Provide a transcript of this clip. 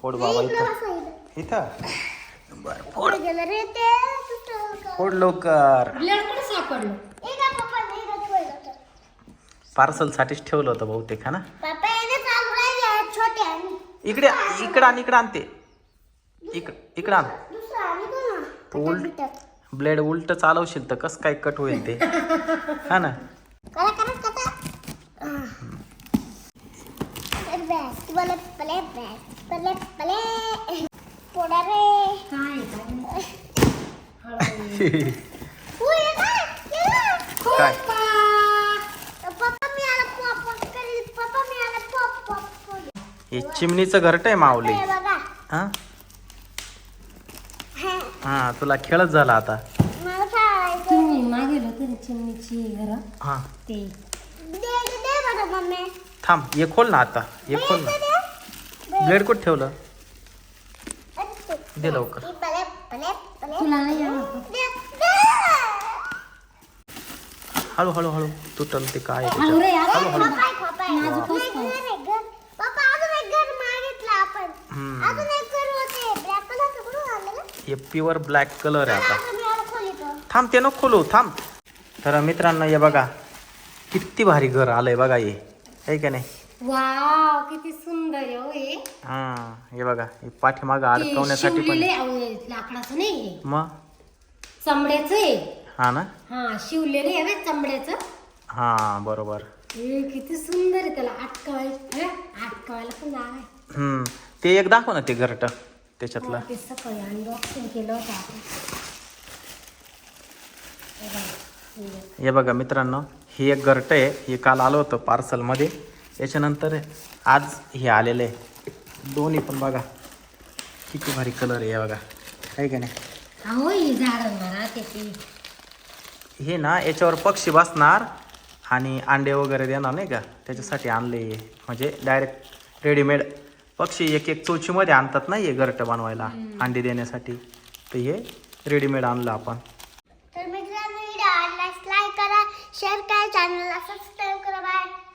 फोड बाबा इकडे इथं. इथं. बरं फोड? फोड लवकर. हे? पार्सल साठीच ठेवलं? होतं बहुतेक हा ना? इकडे इकडं आण इकडं आणते इकड इकडं आण. दुसरं आणि तो ना तो उलट ब्लेड उलट चालवशील तर कसं काय कट होईल ते? हा ना? करा करा करा बॅग पले पले बॅग पले पले पोडा रे. काय काय हळू. हो ये ना. ये ना. काय? पप्पा. मी आला पॉप पॉप करी. पप्पा मी आला पॉप पॉप हे चिमणीचं घरट आहे माऊली. हे बघा. हा? हा. हा तुला खेळच झाला आता. मागेल होतं ना चिमणीची घर. हा. ते. दे दे बरं मम्मी थांब हे खोल ना आता. हे खोल ना. ब्लेड कुठं ठेवलं? दे लवकर. पले पले पले तुला नाही आवडत दे दे हळू हळू हळू. तुटल ते काय आहे हळू रे त्याच्यात. आता हळू हळू. खोपाय खोपाय माझं नाही, घर आहे, घर. पप्पा अजून एक घर मागितलं आपण. हम्म. अजून एक घर होते. ब्लॅक कलरचं कुठून आलेलं हे प्युअर ब्लॅक कलर आहे आता. थांब ते नको खोलू थांब. तर मित्रांनो हे बघा किती भारी घर आलंय बघा हे. आहे का नाही? वाव किती सुंदर आहे हो हे. हा हे बघा हे पाठीमागं ते अडकवण्यासाठी पण. शिवलेले अहो, लाकडाचं नाही हे. मग? चमड्याचं आहे. हा ना? हा शिवलेले आहे बे चमड्याचं. हा बरोबर. हे किती सुंदर आहे त्याला अटकवाय अटकवायला पण जागा आहे. हम्म ते एक दाखव ना ते घरट त्याच्यातलं. हो, ते सकाळी अनबॉक्सिंग केलं होतं आपण. हे बघा, मित्रांनो हे एक घरट आहे. हे काल आलं होतं पार्सलमध्ये याच्यानंतर आज हे आलेलं आहे. दोन्ही पण बघा. किती भारी कलर आहे हे बघा. आहे का नाही? ही ना याच्यावर पक्षी बसणार आणि अंडे वगैरे देणार नाही का? त्याच्यासाठी आणले. म्हणजे डायरेक्ट रेडीमेड पक्षी एक एक चोचीमध्ये आणतात ना हे घरटं बनवायला अंडे देण्यासाठी. तर हे रेडीमेड आणलं आपण तर मित्रांनो व्हिडिओ आवडल्यास लाईक करा शेअर करा चॅनलला सबस्क्राईब करा बाय.